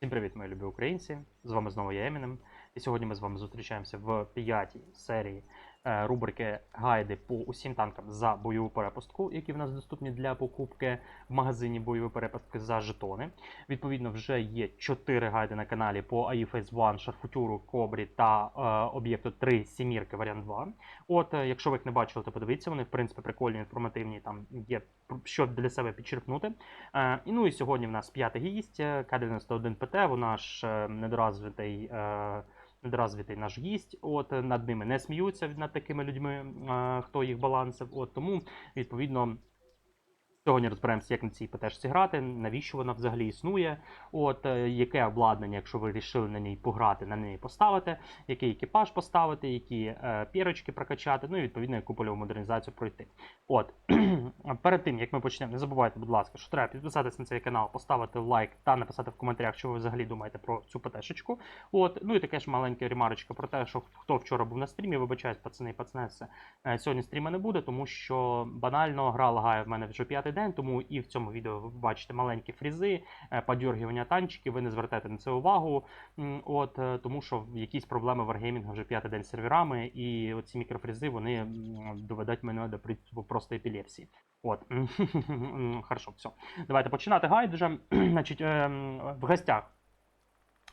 Всім привіт, мої любі українці! З вами знову я Емінем. І сьогодні ми з вами зустрічаємося в п'ятій серії рубрики гайди по усім танкам за бойову перепустку, які в нас доступні для покупки в магазині бойової перепустки за жетони. Відповідно, вже є 4 гайди на каналі по AI Phase 1, Шарфутюру, Кобрі та е, об'єкту 3 Сімірки варіант 2. От, е, якщо ви їх не бачили, то подивіться, вони в принципі прикольні, інформативні, там є що для себе підчерпнути. Е, і ну і сьогодні в нас п'ятий гість е, К-91 ПТ, вона ж е, недоразвитий. Е, Недоразвитий наш гість, от над ними не сміються над такими людьми, хто їх балансив. От тому відповідно Сьогодні розберемося, як на цій ПТшці грати, навіщо вона взагалі існує, от е, яке обладнання, якщо ви вирішили на ній пограти, на неї поставити, який екіпаж поставити, які е, пірочки прокачати, ну і відповідно яку польову модернізацію пройти. От перед тим як ми почнемо, не забувайте, будь ласка, що треба підписатися на цей канал, поставити лайк та написати в коментарях, що ви взагалі думаєте про цю ПТшечку. От, ну і таке ж маленька ремарочка про те, що хто вчора був на стрімі, вибачаюсь, пацани і пацанеси. Е, Сьогодні стріма не буде, тому що банально гра лагає в мене вже п'ятий день, тому і в цьому відео ви бачите маленькі фрізи, е, танчиків, ви не звертайте на це увагу. От, е, тому що якісь проблеми Wargaming вже п'ятий день з серверами, і оці мікрофрізи вони доведуть мене до принципу просто епілепсії. От, хорошо, все. Давайте починати гайд вже. Значить, ем, в гостях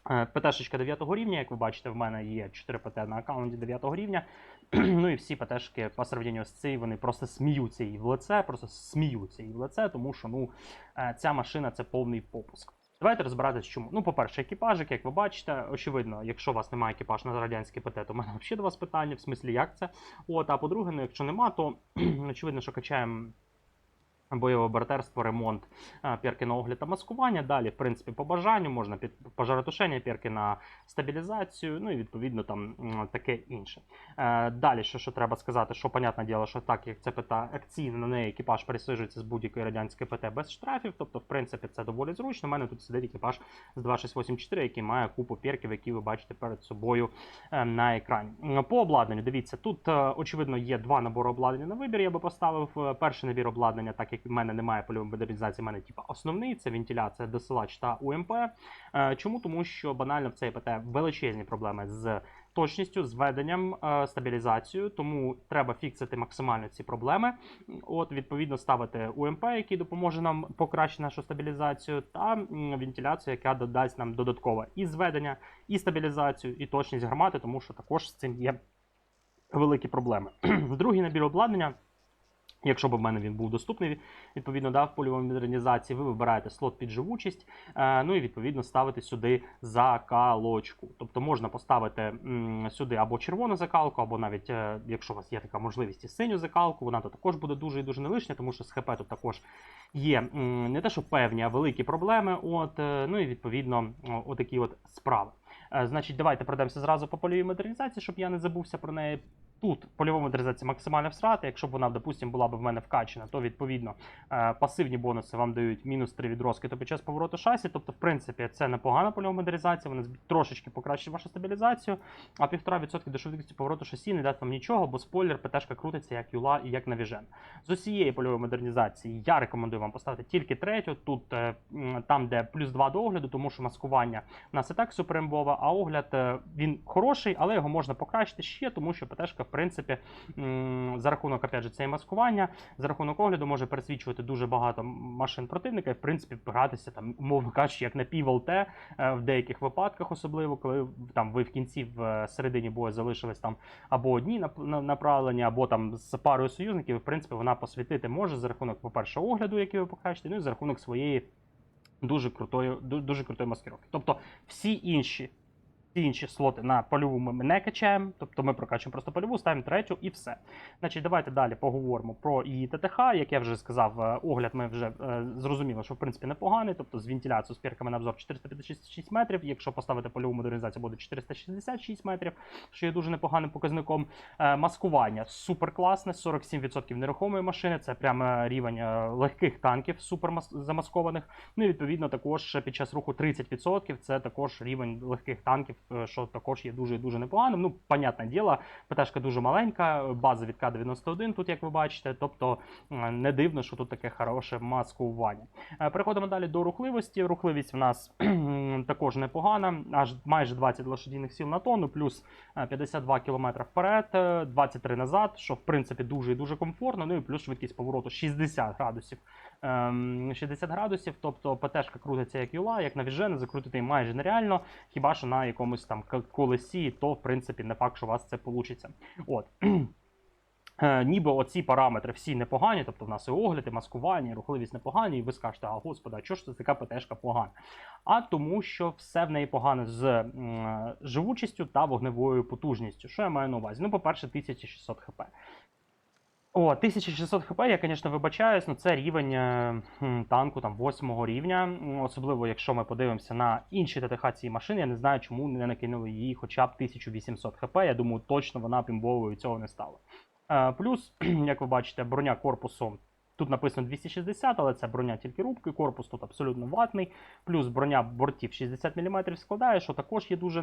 Е, ПТшечка 9 рівня, як ви бачите, в мене є 4 ПТ на аккаунті 9 рівня. ну і всі ПТшки по сравненню з цією, вони просто сміються їй в лице, просто сміються їй в лице, тому що ну, е, ця машина це повний попуск. Давайте розбиратися, чому. Ну, по-перше, екіпажик, як ви бачите, очевидно, якщо у вас немає екіпаж на радянський ПТ, то в мене взагалі до вас питання, в смислі, як це. От, а по-друге, ну, якщо нема, то очевидно, що качаємо бойове братерство, ремонт, е, перки на огляд та маскування. Далі, в принципі, по бажанню можна під пожаротушення, перки на стабілізацію, ну і відповідно там таке інше. Е, Далі, що, що треба сказати, що, понятне діло, що так як це ПТ акційно, на неї екіпаж пересаджується з будь-якої радянської ПТ без штрафів, тобто, в принципі, це доволі зручно. У мене тут сидить екіпаж з 2684, який має купу перків, які ви бачите перед собою е, на екрані. По обладнанню, дивіться, тут, очевидно, є два набори обладнання на вибір. Я би поставив перший набір обладнання, так як в мене немає польової модернізації, в мене типу, основний це вентиляція, досилач та УМП. Е, Чому? Тому що банально в цей ПТ величезні проблеми з точністю, з веденням, е, стабілізацією, тому треба фіксити максимально ці проблеми. От, відповідно, ставити УМП, який допоможе нам покращити нашу стабілізацію, та вентиляцію, яка додасть нам додатково і зведення, і стабілізацію, і точність гармати, тому що також з цим є великі проблеми. Другий набір обладнання. Якщо б в мене він був доступний, відповідно, да, в польовій модернізації, ви вибираєте слот під живучість, е, ну і відповідно ставите сюди закалочку. Тобто можна поставити сюди або червону закалку, або навіть, е, якщо у вас є така можливість, і синю закалку, вона то також буде дуже і дуже не лишня, тому що з ХП тут також є не те, що певні, а великі проблеми. От, е, ну і відповідно, отакі от справи. Значить, давайте пройдемося зразу по польовій модернізації, щоб я не забувся про неї. Тут польова модернізація максимально всрати. Якщо б вона, допустимо, була б в мене вкачена, то відповідно е, пасивні бонуси вам дають мінус 3 від розкиту під час повороту шасі. Тобто, в принципі, це непогана польова модернізація, вона трошечки покращить вашу стабілізацію, а 1,5% до швидкості повороту шасі не дасть вам нічого, бо спойлер ПТшка крутиться як юла і як навіжен. З усієї польової модернізації я рекомендую вам поставити тільки третю. Тут е, там, де плюс 2 до огляду, тому що маскування у нас і так суперимбове, а огляд е, він хороший, але його можна покращити ще, тому що ПТшка, в принципі, за рахунок опять же, цієї маскування, за рахунок огляду може пересвічувати дуже багато машин противника і, в принципі, гратися там, умовно кажучи, як на пів ЛТ е, в деяких випадках, особливо коли там ви в кінці в е, середині бою залишились там або одні нап- на- направлені, або там з парою союзників. В принципі, вона посвітити може за рахунок, по-перше, огляду, який ви покращите, ну і за рахунок своєї дуже крутої, дуже крутої маскировки. Тобто всі інші. Всі інші слоти на польову ми не качаємо, тобто ми прокачуємо просто польову, ставимо третю і все. Значить, давайте далі поговоримо про її ТТХ. Як я вже сказав, е, огляд ми вже е, зрозуміли, що в принципі непоганий. Тобто з вентиляцією з пірками на обзор 456 метрів. Якщо поставити польову модернізацію, буде 466 метрів, що є дуже непоганим показником. Е, Маскування супер класне, 47% нерухомої машини. Це прямо рівень е, легких танків, супер замаскованих. Ну і відповідно також під час руху 30% це також рівень легких танків, що також є дуже і дуже непоганим. Ну, понятне діло, ПТшка дуже маленька, база від К-91 тут, як ви бачите. Тобто е, не дивно, що тут таке хороше маскування. Е, Переходимо далі до рухливості. Рухливість в нас також непогана, аж майже 20 лошадіних сил на тонну, плюс е, 52 км вперед, е, 23 назад, що в принципі дуже і дуже комфортно. Ну і плюс швидкість повороту 60 градусів. Ем, 60 градусів, тобто ПТшка крутиться як юла, як на віжени, закрутити майже нереально, хіба що на якомусь там колесі, то в принципі не факт, що у вас це вийде. От. Е, Ніби оці параметри всі непогані, тобто в нас і огляд, і маскування, і рухливість непогані, і ви скажете, а господа, чого ж це така ПТшка погана? А тому, що все в неї погано з м, живучістю та вогневою потужністю. Що я маю на увазі? Ну, по-перше, 1600 хп. О, 1600 хп, я, звісно, вибачаюсь, але це рівень е, танку там 8 рівня. Особливо, якщо ми подивимося на інші ТТХ цієї машини, я не знаю, чому не накинули її хоча б 1800 хп. Я думаю, точно вона пімбовою цього не стала. Е, Плюс, як ви бачите, броня корпусу. Тут написано 260, але це броня тільки рубки, корпус тут абсолютно ватний. Плюс броня бортів 60 мм складає, що також є дуже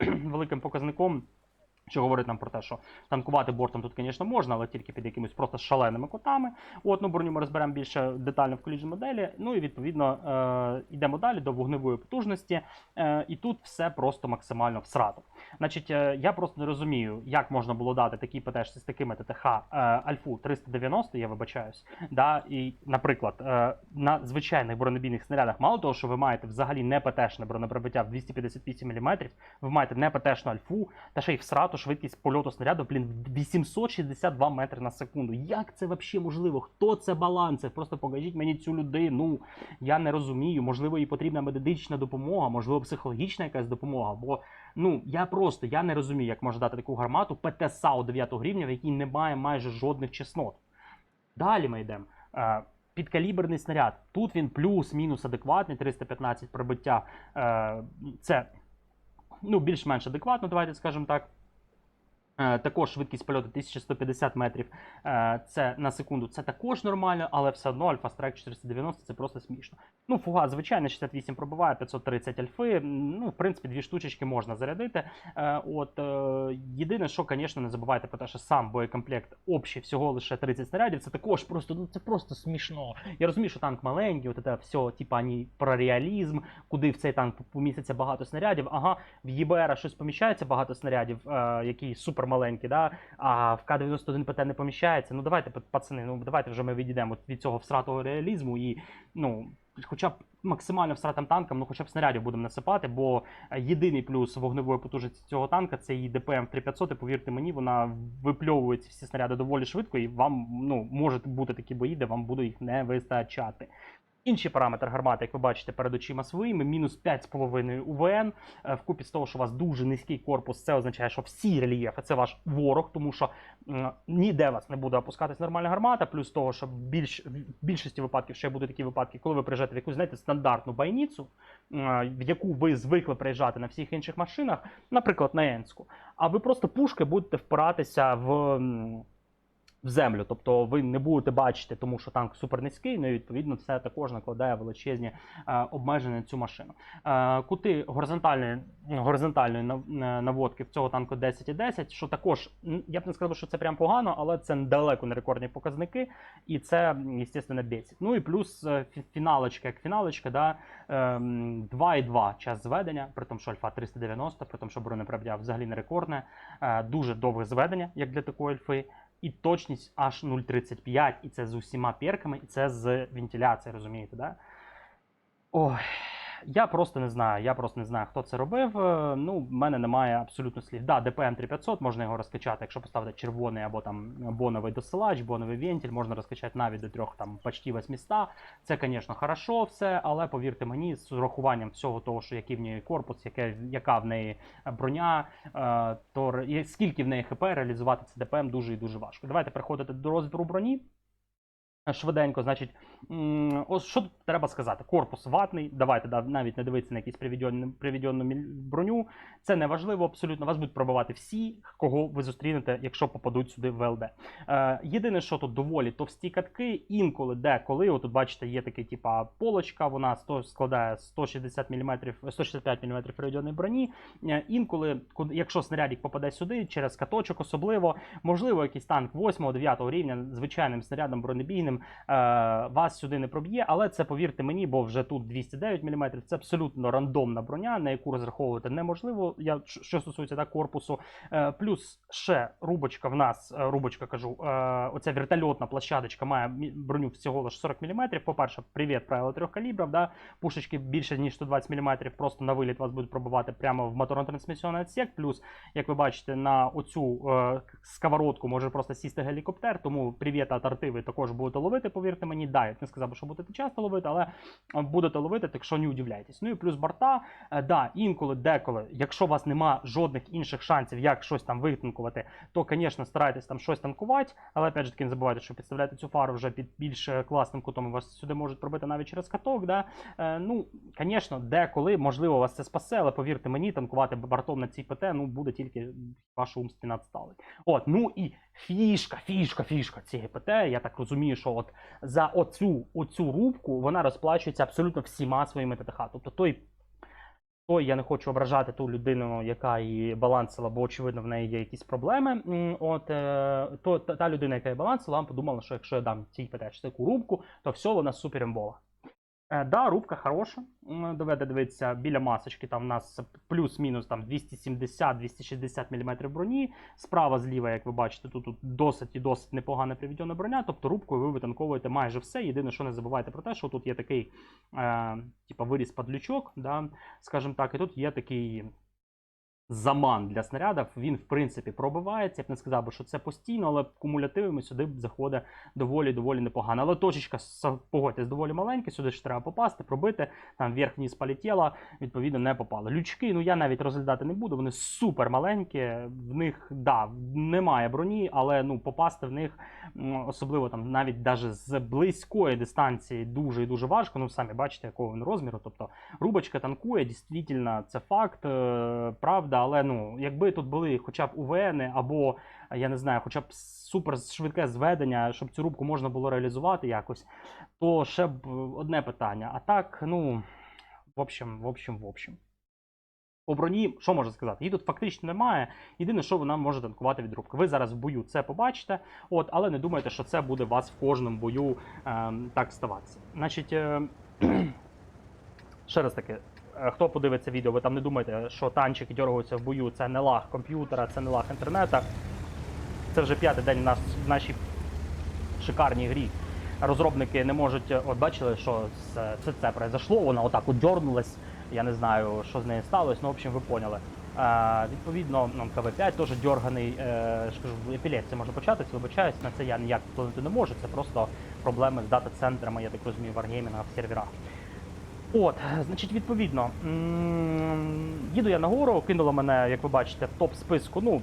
невеликим показником. Що говорить нам про те, що танкувати бортом тут, звісно, можна, але тільки під якимись просто шаленими котами. От, ну, броню ми розберемо більше детально в коліжній моделі. Ну і відповідно е, йдемо далі до вогневої потужності. Е, і тут все просто максимально всрато. Значить, е, я просто не розумію, як можна було дати такій ПТшці з такими ТТХ е, Альфу 390, я вибачаюсь. Да, і, наприклад, е, на звичайних бронебійних снарядах, мало того, що ви маєте взагалі не ПТшне бронепробиття в 258 мм, ви маєте не ПТшну Альфу, та ще й всрату швидкість польоту снаряду, блін, 862 метри на секунду. Як це взагалі можливо? Хто це балансив? Просто покажіть мені цю людину. Я не розумію. Можливо, їй потрібна медична допомога, можливо, психологічна якась допомога. Бо ну я просто я не розумію, як можна дати таку гармату ПТ САУ 9 рівня, в якій немає майже жодних чеснот. Далі ми йдемо. Е, Підкаліберний снаряд. Тут він плюс-мінус адекватний, 315 пробиття. Е, Це ну, більш-менш адекватно, давайте скажемо так. Е, Також швидкість польоту 1150 метрів е, це на секунду. Це також нормально, але все одно Альфа Strike 490 це просто смішно. Ну, фуга, звичайно, 68 пробиває, 530 альфи. Ну, в принципі, дві штучечки можна зарядити. Е, От єдине, що, звісно, не забувайте про те, що сам боєкомплект общий всього лише 30 снарядів. Це також просто ну це просто смішно. Я розумію, що танк маленький, от це все, типа ні про реалізм, куди в цей танк поміститься багато снарядів. Ага, в ЄБР щось поміщається багато снарядів, які супер маленькі, да? а в К-91 ПТ не поміщається. Ну давайте, пацани, ну давайте вже ми відійдемо від цього всратого реалізму і ну. Хоча б максимально всратим танкам, ну хоча б снарядів будемо насипати, бо єдиний плюс вогневої потужності цього танка це її ДПМ 3500, і повірте мені, вона випльовує ці всі снаряди доволі швидко, і вам ну, можуть бути такі бої, де вам буде їх не вистачати. Інший параметр гармати, як ви бачите, перед очима своїми, мінус 5,5 УВН. Е, Вкупі з того, що у вас дуже низький корпус, це означає, що всі рельєфи це ваш ворог, тому що ніде вас не буде опускатись нормальна гармата, плюс того, що більш, в більшості випадків ще будуть такі випадки, коли ви приїжджаєте в якусь, знаєте, стандартну байніцу, е, в яку ви звикли приїжджати на всіх інших машинах, наприклад, на Енську, а ви просто пушки будете впиратися в. В землю, тобто ви не будете бачити, тому що танк супер низький, ну і відповідно це також накладає величезні е, обмеження на цю машину. Е, кути горизонтальної, горизонтальної е, наводки в цього танку 10 і 10, що також я б не сказав, що це прям погано, але це далеко не рекордні показники, і це, звісно, бесить. Ну і плюс фі- фіналочка, як фіналочка, да, ем, 2,2 час зведення, при тому, що альфа 390, при тому, що бронепробиття взагалі не рекордне, дуже довге зведення, як для такої альфи. І точність аж 0,35, і це з усіма перками, і це з вентиляцією, розумієте, да? Ой, я просто не знаю. Я просто не знаю, хто це робив. Е, Ну, в мене немає абсолютно слів. Да, DPM 3500, можна його розкачати, якщо поставити червоний або там боновий досилач, боновий вентиль, можна розкачати навіть до трьох там почти 800. Це, звісно, хорошо все, але повірте мені, з урахуванням всього того, що який в неї корпус, яке, яка в неї броня, е, то скільки в неї ХП реалізувати це ДПМ дуже і дуже важко. Давайте переходити до розбору броні. Швиденько, значить, ось що треба сказати? Корпус ватний. Давайте навіть не дивитися на якусь приведену, броню. Це не важливо абсолютно. Вас будуть пробивати всі, кого ви зустрінете, якщо попадуть сюди в ЛД. Е, єдине, що тут доволі товсті катки, інколи деколи, отут бачите, є такий, типа полочка, вона 100, складає 160 мм, 165 мм приведеної броні. Е, інколи, якщо снарядик попаде сюди, через каточок особливо, можливо, якийсь танк 8-9 рівня звичайним снарядом бронебійним стабільним, е, вас сюди не проб'є, але це повірте мені, бо вже тут 209 мм, це абсолютно рандомна броня, на яку розраховувати неможливо. Я що стосується так, корпусу. Е, плюс ще рубочка в нас, е, рубочка кажу, оця вертольотна площадочка має броню всього лише 40 мм. По-перше, привіт, правило трьох калібрів. Да? Пушечки більше ніж 120 мм, просто на виліт вас будуть пробивати прямо в моторно-трансмісіонний відсек. Плюс, як ви бачите, на оцю сковородку може просто сісти гелікоптер, тому привіт от також будете ловити, повірте мені. Да, я не сказав, що будете часто ловити, але е, будете ловити, так що не удивляйтесь. Ну і плюс борта, е, да, інколи, деколи, якщо у вас нема жодних інших шансів, як щось там витанкувати, то, звісно, старайтесь там щось танкувати, але опять же таки не забувайте, що підставляєте цю фару вже під більш е, класним кутом, вас сюди можуть пробити навіть через каток. Да? Ну, звісно, деколи, можливо, вас це спасе, але повірте мені, танкувати бортом на цій ПТ ну, буде тільки ваш ум спина відсталий. От, ну і фішка, фішка, фішка цієї ПТ, я так розумію, що от за оцю, оцю рубку вона розплачується абсолютно всіма своїми ТТХ. Тобто той той я не хочу ображати ту людину, яка її балансила, бо очевидно в неї є якісь проблеми. От е, то та, людина, яка її балансила, подумала, що якщо я дам цій ПТ таку рубку, то все вона супер імбова. Е, да, рубка хороша. Доведе дивитися біля масочки. Там у нас плюс-мінус 270-260 мм броні. Справа зліва, як ви бачите, тут, тут досить і досить непогана приведена броня. Тобто рубкою ви витанковуєте майже все. Єдине, що не забувайте про те, що тут є такий е, типу, виріз падлючок, да, скажімо так, і тут є такий. Заман для снарядів, він в принципі пробивається. Я б не сказав би, що це постійно, але кумулятивами сюди заходить доволі доволі непогано. Але точечка погодьтесь, доволі маленька, сюди ж треба попасти, пробити. Там вверх вниз полетіло, відповідно, не попало. Лючки, ну я навіть розглядати не буду, вони супер маленькі. В них да, немає броні, але ну попасти в них, особливо там навіть даже з близької дистанції, дуже і дуже важко. Ну самі бачите, якого він розміру. Тобто рубочка танкує, дійсно, це факт, е, правда. Але ну, якби тут були хоча б УВН або я не знаю, хоча б супер швидке зведення, щоб цю рубку можна було реалізувати якось, то ще б одне питання. А так, ну, в общем, в общем, в общем. По броні, що можна сказати? Її тут фактично немає. Єдине, що вона може танкувати від рубки. Ви зараз в бою це побачите, от, але не думайте, що це буде вас в кожному бою ем, так ставатися. Значить, е, ще раз таки, е, хто подивиться відео, ви там не думайте, що танчики дергаються в бою, це не лаг комп'ютера, це не лаг інтернета. Це вже п'ятий день в, нас, в нашій шикарній грі. Розробники не можуть, от бачили, що це, це, це произошло, вона отак от дернулась. Я не знаю, що з нею сталося, ну, в общем, ви поняли. Е, відповідно, ну, КВ5 теж дерганий, е, кажу, епілепсія може початись, вибачаюсь, на це я ніяк вплинути не можу, це просто проблеми з дата-центрами, я так розумію, варгеймінга в серверах. От, значить, відповідно, їду я нагору, кинуло мене, як ви бачите, в топ списку, ну,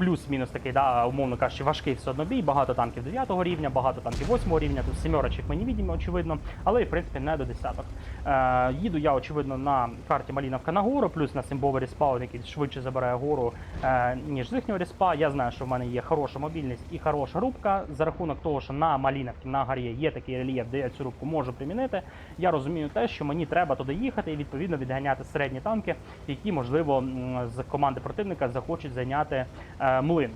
плюс-мінус такий, да, умовно кажучи, важкий все одно бій, багато танків 9 рівня, багато танків 8 рівня, тут сімерочок ми не очевидно, але і в принципі не до десяток. Е, їду я, очевидно, на карті Маліновка на гору, плюс на симбовий респаун, який швидше забирає гору, е, ніж з їхнього респа. Я знаю, що в мене є хороша мобільність і хороша рубка. За рахунок того, що на Маліновці, на горі є такий рельєф, де я цю рубку можу примінити. Я розумію те, що мені треба туди їхати і відповідно відганяти середні танки, які, можливо, з команди противника захочуть зайняти е, млин.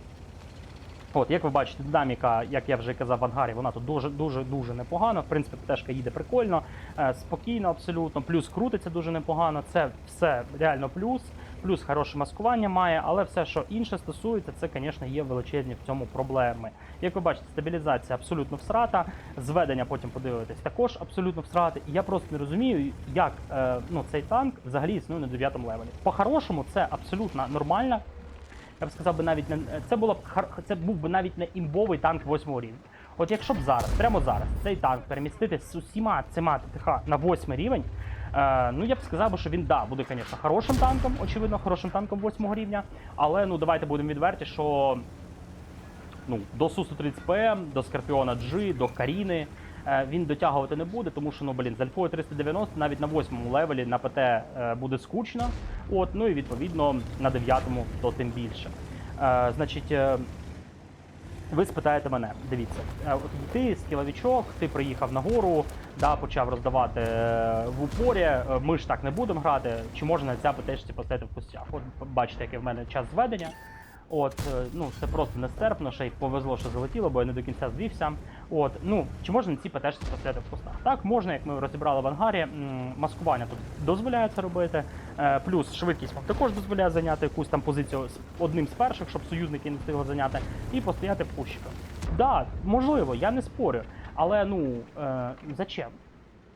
От, як ви бачите, динаміка, як я вже казав в ангарі, вона тут дуже дуже дуже непогана. В принципі, пташка їде прикольно, е, спокійно, абсолютно. Плюс крутиться дуже непогано. Це все реально плюс. Плюс хороше маскування має, але все, що інше стосується, це, звісно, є величезні в цьому проблеми. Як ви бачите, стабілізація абсолютно всрата, зведення потім подивитесь також абсолютно всрати. І я просто не розумію, як е, ну, цей танк взагалі існує на 9 левелі. По-хорошому, це абсолютно нормальна я б сказав би навіть не це було б це був би навіть не імбовий танк 8 рівня. От якщо б зараз, прямо зараз, цей танк перемістити з усіма цими ТТХ на 8 рівень, е, ну я б сказав, би, що він да, буде, звісно, хорошим танком, очевидно, хорошим танком 8 рівня. Але ну давайте будемо відверті, що ну, до Су-130ПМ, до Скорпіона G, до Каріни. Е, Він дотягувати не буде, тому що ну блін, з Альфою 390 навіть на восьмому левелі на ПТ е, буде скучно. От, ну і відповідно на дев'ятому то тим більше. Е, значить, ви спитаєте мене, дивіться, е, от ти скіловічок, ти приїхав на гору, да, почав роздавати в упорі. Ми ж так не будемо грати. Чи можна на ця ПТшці поставити в костях? От бачите, який в мене час зведення. От, ну це просто нестерпно, ще й повезло, що залетіло, бо я не до кінця звівся. От, ну, чи можна на цій ПТшці в кустах? Так, можна, як ми розібрали в ангарі, маскування тут дозволяє це робити. Е, плюс швидкість вам також дозволяє зайняти якусь там позицію з одним з перших, щоб союзники не встигли зайняти, і постояти в кущиках. Да, можливо, я не спорю. Але ну е, зачем?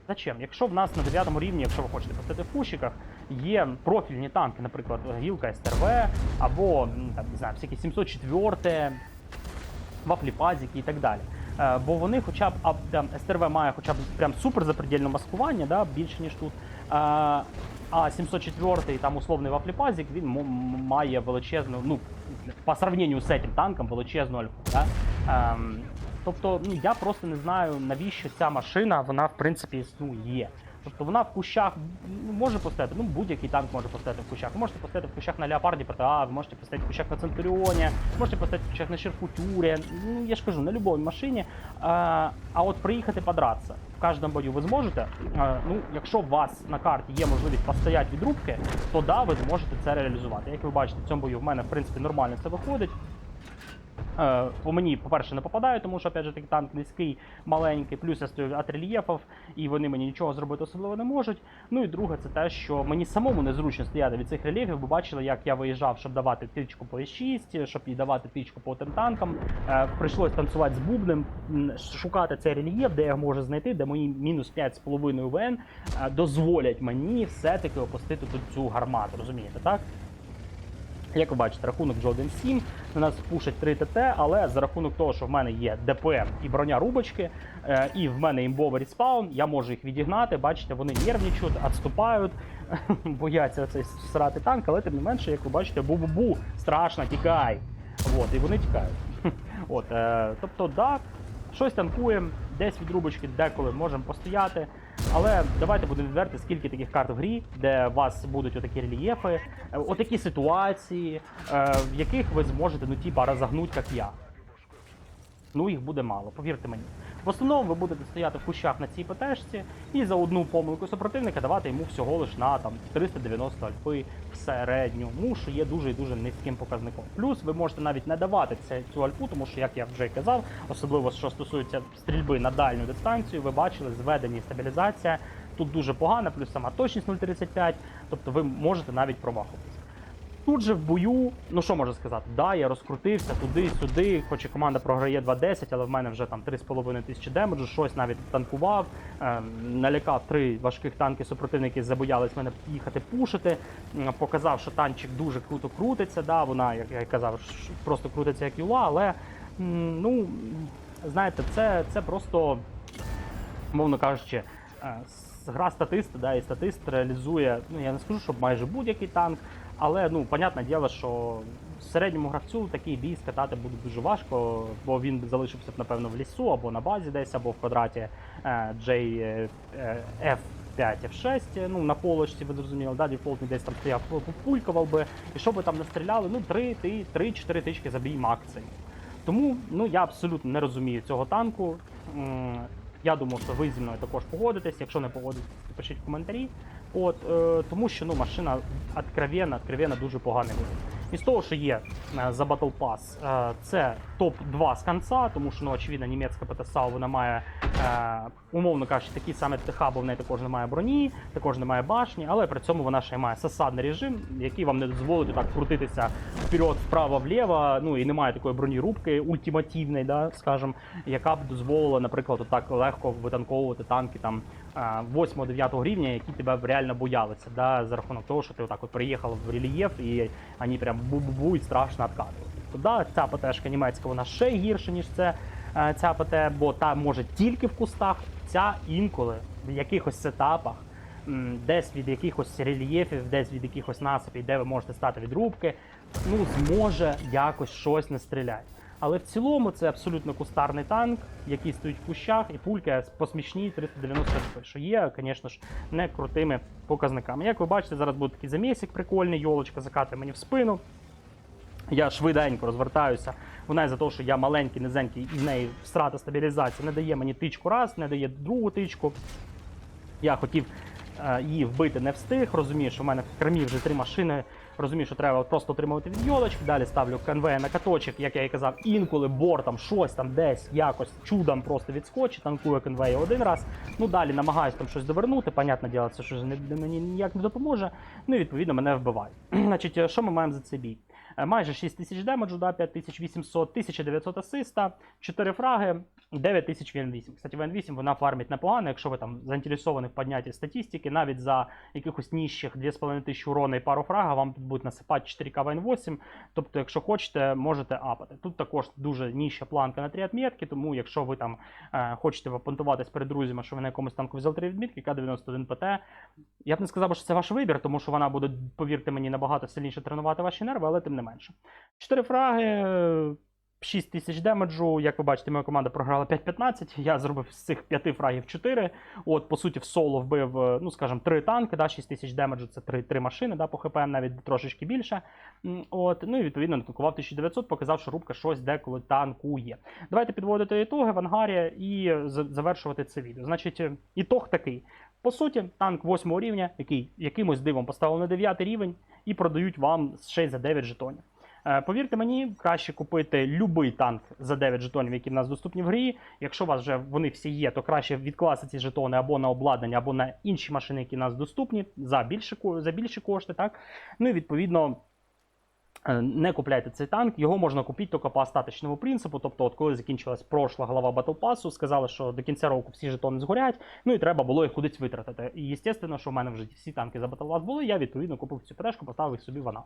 Зачем? Якщо в нас на 9 рівні, якщо ви хочете постояти в кущиках, є профільні танки, наприклад, гілка СТРВ або там, не знаю, всякі 704, вафліпазики і так далі. Е, бо вони хоча б а, там, СТРВ має хоча б прям супер запредельне маскування, да, більше ніж тут. А, а 704 там условний вафліпазік, він має величезну, ну, по сравненню з цим танком, величезну альфу. Да? Ем, тобто, ну я просто не знаю, навіщо ця машина, вона в принципі існує. Тобто вона в кущах ну, може постояти, ну будь-який танк може постояти в кущах. Ви можете постояти в кущах на Леопарді ПТА, ви можете постояти в кущах на Центуріоні, можете постояти в кущах на Шерфутюрі, ну я ж кажу, на будь-якій машині. А, а от приїхати подраться в кожному бою ви зможете. А, ну, якщо у вас на карті є можливість постояти від рубки, то да, ви зможете це реалізувати. Як ви бачите, в цьому бою в мене в принципі нормально це виходить. Е, По мені, по-перше, не попадаю, тому що опять же танк низький, маленький, плюс я стою від рельєфів, і вони мені нічого зробити особливо не можуть. Ну і друге, це те, що мені самому незручно стояти від цих рельєфів, бо бачили, як я виїжджав, щоб давати тичку по С6, щоб і давати тичку по тим танкам. Е, Прийшлось танцювати з бубнем, шукати цей рельєф, де я можу знайти, де мої мінус 5,5 ВН е, дозволять мені все-таки опустити тут цю гармату. Розумієте, так? Як ви бачите, рахунок вже 1-7, на нас пушать 3 ТТ, але за рахунок того, що в мене є ДПМ і броня рубочки, е, і в мене імбовий респаун, я можу їх відігнати. Бачите, вони нервничають, відступають, бояться цей срати танк, але тим не менше, як ви бачите, бу-бу-бу, страшно, тікай. От, і вони тікають. От, е, тобто, да, щось танкуємо, десь від рубочки деколи можемо постояти. Але давайте будемо відверти, скільки таких карт в грі, де у вас будуть отакі рельєфи, е, отакі ситуації, е, в яких ви зможете, ну, типа, розогнути, як я. Ну, їх буде мало, повірте мені. В основному ви будете стояти в кущах на цій ПТшці і за одну помилку супротивника давати йому всього лиш на там 390 альфи в середню, ну що є дуже і дуже низьким показником. Плюс ви можете навіть не давати цю альфу, тому що, як я вже казав, особливо що стосується стрільби на дальню дистанцію, ви бачили зведення і стабілізація. Тут дуже погана, плюс сама точність 0,35, тобто ви можете навіть промахуватися. Тут же в бою, ну що можу сказати, да, я розкрутився туди-сюди, хоч і команда програє 2-10, але в мене вже там 3,5 тисячі демеджу, щось навіть танкував, е, налякав три важких танки супротивники, забоялись мене їхати пушити, показав, що танчик дуже круто крутиться, да, вона, як я казав, просто крутиться як юла, але ну, знаєте, це, це просто, мовно кажучи, е, гра статиста, да, і статист реалізує, ну я не скажу, щоб майже будь-який танк, але ну, понятне діло, що середньому гравцю такий бій скатати буде дуже важко, бо він залишився б, напевно, в лісу або на базі десь, або в квадраті J, е, F5, F6, ну на полочці, ви зрозуміли, да, дефолтний десь там стояв, популькував би, і що би там не стріляли, ну 3-4 тички забій максимум. Тому ну я абсолютно не розумію цього танку. Я думаю, що ви зі мною також погодитесь. Якщо не погодитесь, то пишіть в коментарі. От, е, тому що ну, машина откровенно, откровенно дуже вибір. І з того, що є е, за Battle Pass, е, це топ-2 з конца, тому що ну, очевидно, німецька ПТСАУ вона має, е, умовно кажучи, такі саме ТХ, бо в неї також немає броні, також немає башні, але при цьому вона ще має засадний режим, який вам не дозволить так крутитися вперед, вправо, вліво. Ну і немає такої броні рубки ультимативної, да, скажем, яка б дозволила, наприклад, так легко витанковувати танки там 8-9 рівня, які тебе реально боялися, да, за рахунок того, що ти отак от приїхав в рельєф і вони прям бу-бу-бу і страшно. То да, ця ПТшка німецька вона ще гірше, ніж це, е, ця ПТ, бо та може тільки в кустах, ця інколи в якихось сетапах. Десь від якихось рельєфів, десь від якихось насипів, де ви можете стати від рубки, ну зможе якось щось не стріляти. Але в цілому це абсолютно кустарний танк, який стоїть в кущах, і пулька по смішній 390 РП, що є, звісно ж, не крутими показниками. Як ви бачите, зараз буде такий замісик прикольний, йолочка закатує мені в спину. Я швиденько розвертаюся. Вона із-за того, що я маленький, низенький, і в неї всрата стабілізація не дає мені тичку раз, не дає другу тичку. Я хотів е, її вбити не встиг. Розумію, що в мене в кермі вже три машини. Розумію, що треба просто отримувати від йолочки. Далі ставлю конвей на каточок, як я і казав, інколи бортом щось там десь якось чудом просто відскочить, танкує конвей один раз. Ну далі намагаюсь там щось довернути. Понятне діло, це що мені ніяк не допоможе. Ну і відповідно мене вбивають. Значить, е, що ми маємо за цей бій? Е, Майже 6 тисяч демеджу, да, 5800, 1900 асиста, 4 фраги, 9000 ВН8. Кстати, ВН8 вона фармить непогано, якщо ви там заінтересовані в піднятті статистики, навіть за якихось ніжчих 2500 урона і пару фрага, вам тут будуть насипати 4К ВН8. Тобто, якщо хочете, можете апати. Тут також дуже ніжча планка на 3 відмітки, тому якщо ви там е, хочете попонтуватись перед друзями, що ви на якомусь танку взяли 3 відмітки, К91 ПТ, я б не сказав, що це ваш вибір, тому що вона буде, повірте мені, набагато сильніше тренувати ваші нерви, але тим не менше. 4 фраги, е, 6 тисяч демеджу. Як ви бачите, моя команда програла 5-15. Я зробив з цих 5 фрагів 4. От, по суті, в соло вбив, ну скажімо, 3 танки, да, 6 тисяч демеджу це 3, 3 машини, да, по ХП навіть трошечки більше. От, ну і відповідно натанкував 1900, показав, що рубка щось деколи танкує. Давайте підводити ітоги в ангарі і завершувати це відео. Значить, е, ітог такий. По суті, танк 8 рівня, який якимось дивом поставили на 9 рівень, і продають вам ще за 9 жетонів. Е, Повірте мені, краще купити будь-який танк за 9 жетонів, які в нас доступні в грі. Якщо у вас вже вони всі є, то краще відкласти ці жетони або на обладнання, або на інші машини, які в нас доступні, за більші, ко- за більші кошти. Так? Ну і відповідно. Е, Не купляйте цей танк, його можна купити тільки по остаточному принципу. Тобто, от коли закінчилась прошла глава Pass, сказали, що до кінця року всі жетони згорять, ну і треба було їх кудись витратити. І звісно, що в мене вже всі танки за Pass були, я відповідно купив цю прешку, поставив їх собі в анал.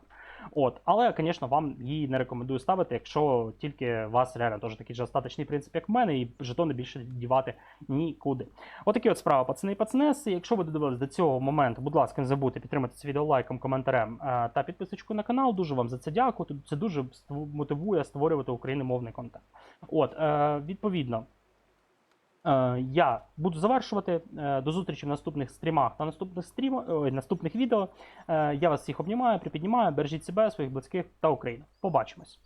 От, але, звісно, вам її не рекомендую ставити, якщо тільки у вас реально теж такий же остаточний принцип, як в мене, і жетони більше дівати нікуди. Отакі от справи, пацани і пацанеси. Якщо ви додивились до цього моменту, будь ласка, не забудьте підтримати це відео лайком, коментарем е, та підписочкою на канал. Дуже вам за це дякую. Тут Це дуже мотивує створювати україномовний контент. От, е, відповідно. Е, Я буду завершувати. Е, До зустрічі в наступних стрімах та наступних стрімах, ой, наступних відео. Я вас всіх обнімаю, припіднімаю, бережіть себе, своїх близьких та Україну. Побачимось.